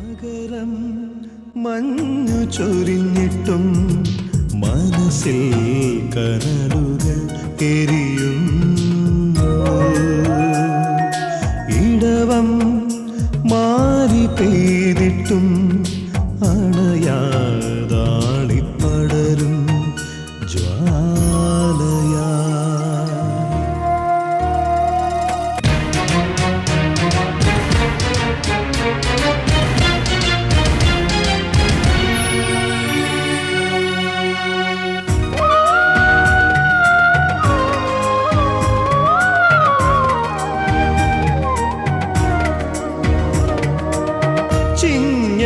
മകരം മഞ്ഞു ചൊരിഞ്ഞിട്ടും മനസ്സിൽ കനലുകൾ എരിയും ഇടവം മാറി പെയ്തിട്ടും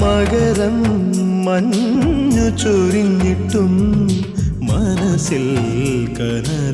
മകരം മഞ്ഞു ചൊരിഞ്ഞിട്ടും മനസ്സിൽ കനലുകൾ